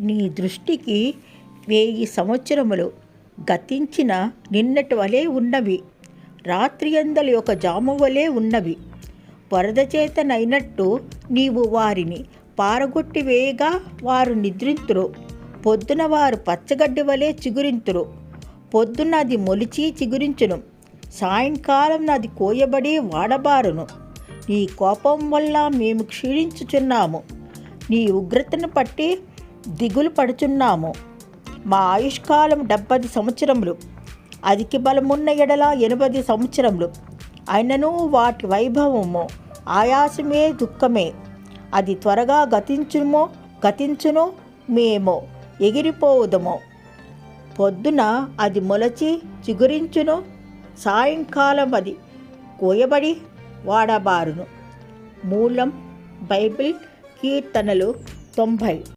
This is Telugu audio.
నీ దృష్టికి వెయ్యి సంవత్సరములు. గతించిన నిన్నటి వలె ఉన్నవి. రాత్రి అందలి ఒక జాము వలె ఉన్నవి. వరద చేతనైనట్టు నీవు వారిని పారగొట్టి వేయగా వారు నిద్రింతురు. పొద్దున వారు పచ్చగడ్డి వలె చిగురింతురు. పొద్దున అది మొలిచి చిగురించును. సాయంకాలం అది కోయబడి వాడబారును. నీ కోపం వల్ల మేము క్షీణించుచున్నాము. నీ ఉగ్రతను పట్టి దిగులు పడుచున్నాము. మా ఆయుష్కాలం డెబ్బది సంవత్సరములు. అధిక బలమున్న ఎడల ఎనభై సంవత్సరములు. అయినను వాటి వైభవము ఆయాసమే దుఃఖమే. అది త్వరగా గతించుమో గతించును మేము ఎగిరిపోవుదము పొద్దున అది మొలచి చిగురించును సాయంకాలం అది కోయబడి వాడబారును. మూలం బైబిల్ కీర్తనలు తొంభై.